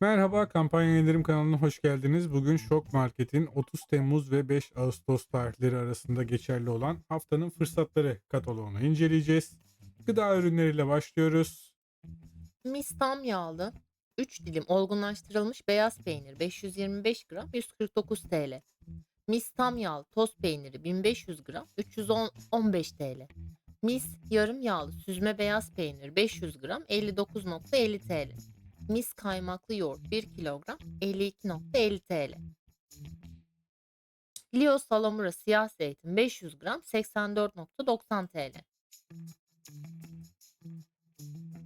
Merhaba, kampanya indirim kanalına hoş geldiniz. Bugün Şok Market'in 30 Temmuz ve 5 Ağustos tarihleri arasında geçerli olan haftanın fırsatları kataloğunu inceleyeceğiz. Gıda ürünleriyle başlıyoruz. Mis tam yağlı 3 dilim olgunlaştırılmış beyaz peynir 525 gram 149 TL. Mis tam yağlı toz peyniri 1500 gram 315 TL. Mis yarım yağlı süzme beyaz peynir 500 gram 59.50 TL. Mis kaymaklı yoğurt 1 kilogram 52.50 TL. Lio salamura siyah zeytin 500 gram 84.90 TL.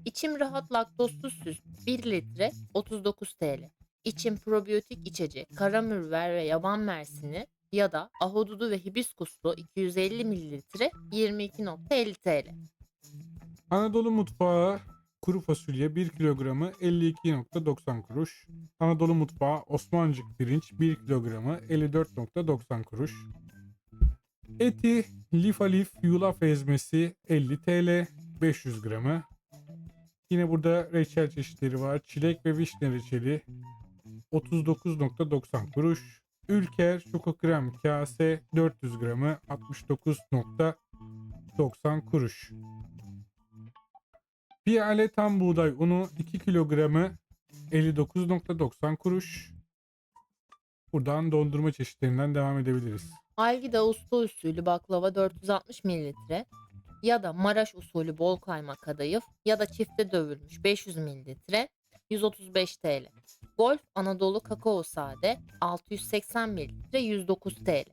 İçim rahat laktozsuz süt 1 litre 39 TL. İçim probiyotik içecek karamürver ve yaban mersini ya da ahududu ve hibiskuslu 250 mililitre 22.50 TL. Anadolu mutfağı kuru fasulye 1 kilogramı 52.90 kuruş. Anadolu mutfağı Osmancık pirinç 1 kilogramı 54.90 kuruş. Eti lif alif yulaf ezmesi 50 TL 500 gramı. Yine burada reçel çeşitleri var. Çilek ve vişne reçeli 39.90 kuruş. Ülker çoko krem kase 400 gramı 69.90 kuruş. Piyale tam buğday unu 2 kilogramı 59.90 kuruş. Buradan dondurma çeşitlerinden devam edebiliriz. Algida usta usulü baklava 460 mililitre ya da Maraş usulü bol kaymak kadayıf ya da çifte dövülmüş 500 mililitre 135 TL. Golf Anadolu kakao sade 680 mililitre 109 TL.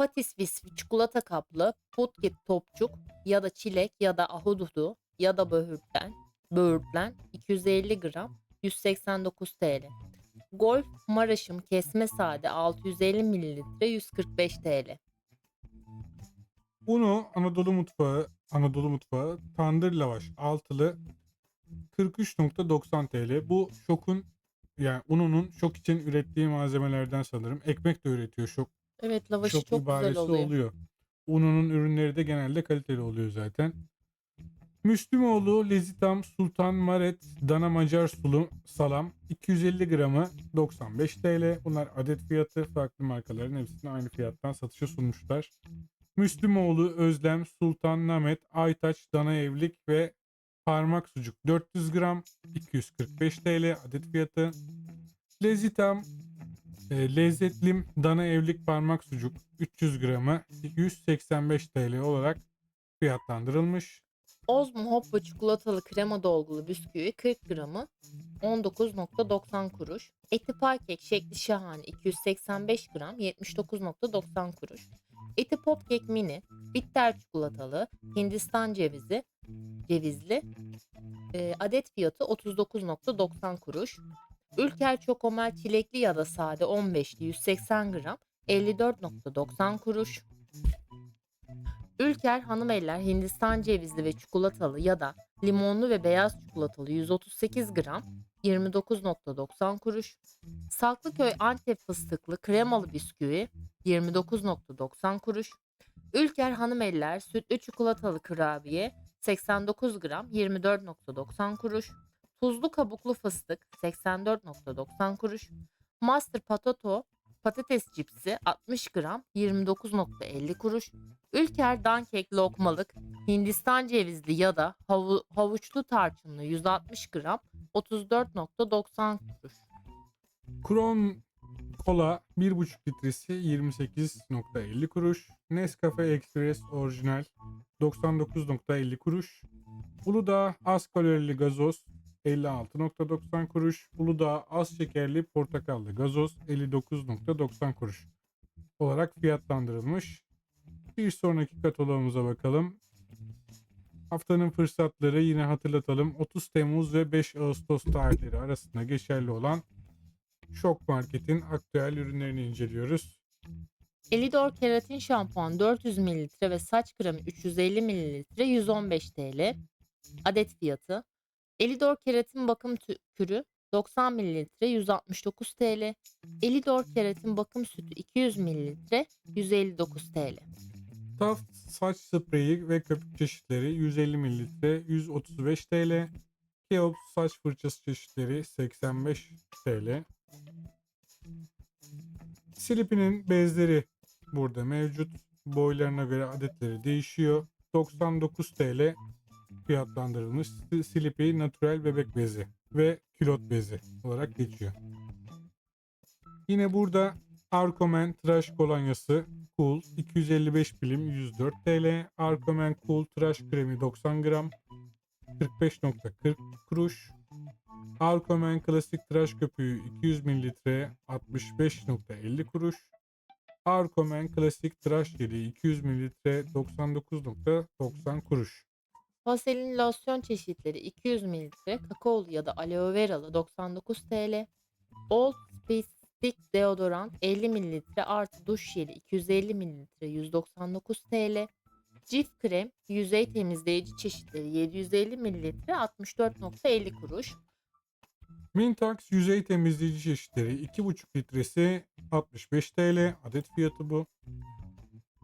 Patis Visvi çikolata kaplı Putgit topçuk ya da çilek ya da ahududu ya da böğürtlen, böğürtlen 250 gram 189 TL. Golf Maraş'ım kesme sade 650 mililitre 145 TL. Unu Anadolu mutfağı, Anadolu mutfağı tandır lavaş altılı 43.90 TL. Bu şokun yani ununun şok için ürettiği malzemelerden sanırım. Ekmek de üretiyor şok. Evet lavaşı Şok çok güzel ibaresi oluyor. oluyor. Ununun ürünleri de genelde kaliteli oluyor zaten. Müslümoğlu Lezitam Sultan Maret Dana Macar Sulu Salam 250 gramı 95 TL. Bunlar adet fiyatı farklı markaların hepsini aynı fiyattan satışa sunmuşlar. Müslümoğlu Özlem Sultan Namet Aytaç Dana Evlik ve Parmak Sucuk 400 gram 245 TL adet fiyatı. Lezitam e, lezzetlim dana evlik parmak sucuk 300 gramı 185 TL olarak fiyatlandırılmış. Ozmo Hoppa çikolatalı krema dolgulu bisküvi 40 gramı 19.90 kuruş. Eti pay kek şekli şahane 285 gram 79.90 kuruş. Eti pop kek mini bitter çikolatalı Hindistan cevizi cevizli e, adet fiyatı 39.90 kuruş. Ülker Çokomel çilekli ya da sade 15'li 180 gram 54.90 kuruş. Ülker hanım eller Hindistan cevizli ve çikolatalı ya da limonlu ve beyaz çikolatalı 138 gram 29.90 kuruş. Saklıköy Antep fıstıklı kremalı bisküvi 29.90 kuruş. Ülker hanım eller sütlü çikolatalı kurabiye 89 gram 24.90 kuruş. Tuzlu kabuklu fıstık 84.90 kuruş. Master Potato patates cipsi 60 gram 29.50 kuruş. Ülker dankek lokmalık Hindistan cevizli ya da havu- havuçlu tarçınlı 160 gram 34.90 kuruş. Kron Kola 1,5 litresi 28.50 kuruş. Nescafe Express orijinal 99.50 kuruş. Uludağ az kalorili gazoz 56.90 kuruş. Uludağ az şekerli portakallı gazoz 59.90 kuruş olarak fiyatlandırılmış. Bir sonraki kataloğumuza bakalım. Haftanın fırsatları yine hatırlatalım. 30 Temmuz ve 5 Ağustos tarihleri arasında geçerli olan Şok Market'in aktüel ürünlerini inceliyoruz. Elidor keratin şampuan 400 ml ve saç kremi 350 ml 115 TL adet fiyatı. Elidor keratin bakım kürü 90 ml 169 TL. Elidor keratin bakım sütü 200 ml 159 TL. Taft saç spreyi ve köpük çeşitleri 150 ml 135 TL. Keops saç fırçası çeşitleri 85 TL. Sleepy'nin bezleri burada mevcut. Boylarına göre adetleri değişiyor. 99 TL fiyatlandırılmış Sleepy natural bebek bezi ve külot bezi olarak geçiyor. Yine burada Arcomen tıraş kolonyası Cool 255 milim 104 TL. Arcomen Cool tıraş kremi 90 gram 45.40 kuruş. Arcomen klasik tıraş köpüğü 200 mililitre 65.50 kuruş. Arcomen klasik tıraş jeli 200 mililitre 99.90 kuruş. Faselin losyon çeşitleri 200 ml, kakaolu ya da aloe veralı 99 TL. Old Spice Stick deodorant 50 ml artı duş jeli 250 ml 199 TL. Cif krem yüzey temizleyici çeşitleri 750 ml 64.50 kuruş. Mintax yüzey temizleyici çeşitleri 2,5 litresi 65 TL. Adet fiyatı bu.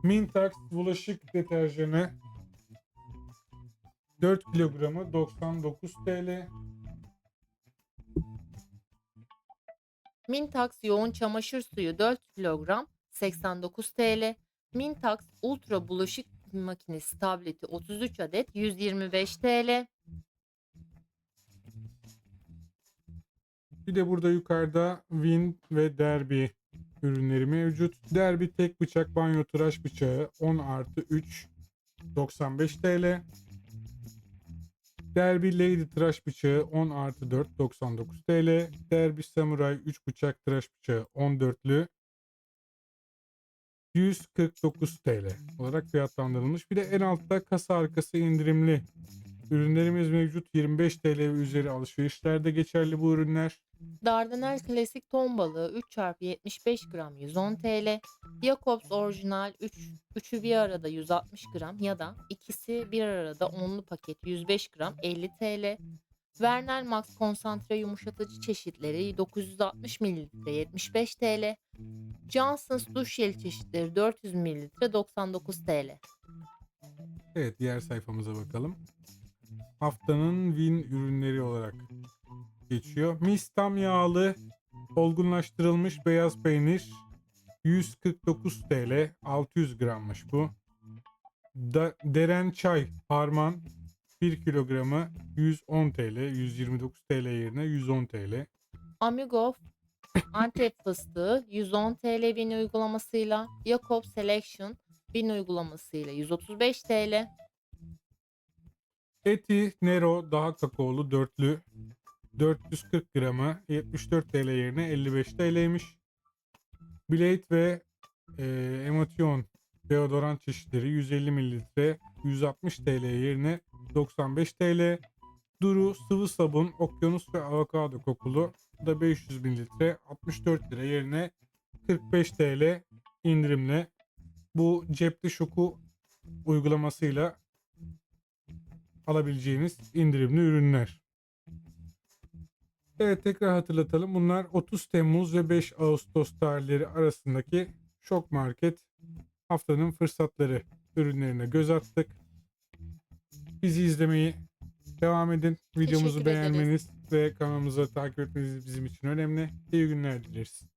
Mintax bulaşık deterjanı 4 kilogramı 99 TL. Mintax yoğun çamaşır suyu 4 kilogram 89 TL. Mintax Ultra bulaşık makinesi tableti 33 adet 125 TL. Bir de burada yukarıda Win ve Derby ürünleri mevcut. Derby tek bıçak banyo tıraş bıçağı 10 artı 3 95 TL. Derby Lady tıraş bıçağı 10 artı 4 99 TL. Derby Samurai 3 bıçak tıraş bıçağı 14'lü 149 TL olarak fiyatlandırılmış. Bir de en altta kasa arkası indirimli ürünlerimiz mevcut. 25 TL ve üzeri alışverişlerde geçerli bu ürünler. Dardanel klasik ton balığı 3 x 75 gram 110 TL. Jacobs orijinal 3 üçü bir arada 160 gram ya da ikisi bir arada onlu paket 105 gram 50 TL. Vernel Max konsantre yumuşatıcı çeşitleri 960 ml 75 TL. Johnson's duş jeli çeşitleri 400 ml 99 TL. Evet diğer sayfamıza bakalım. Haftanın Win ürünleri olarak geçiyor. Mis tam yağlı olgunlaştırılmış beyaz peynir 149 TL 600 grammış bu. Da, deren çay harman 1 kilogramı 110 TL 129 TL yerine 110 TL. Amigo Antep fıstığı 110 TL bin uygulamasıyla Jacob Selection bin uygulamasıyla 135 TL. Eti Nero daha kakaolu dörtlü 440 gramı 74 TL yerine 55 TL'ymiş. Blade ve e, Emotion deodorant çeşitleri 150 mililitre 160 TL yerine 95 TL. Duru sıvı sabun okyanus ve avokado kokulu da 500 mililitre 64 lira yerine 45 TL indirimle bu cepte şoku uygulamasıyla alabileceğiniz indirimli ürünler. Evet tekrar hatırlatalım. Bunlar 30 Temmuz ve 5 Ağustos tarihleri arasındaki Şok Market haftanın fırsatları ürünlerine göz attık. Bizi izlemeyi devam edin. Videomuzu beğenmeniz ve kanalımızı takip etmeniz bizim için önemli. İyi günler dileriz.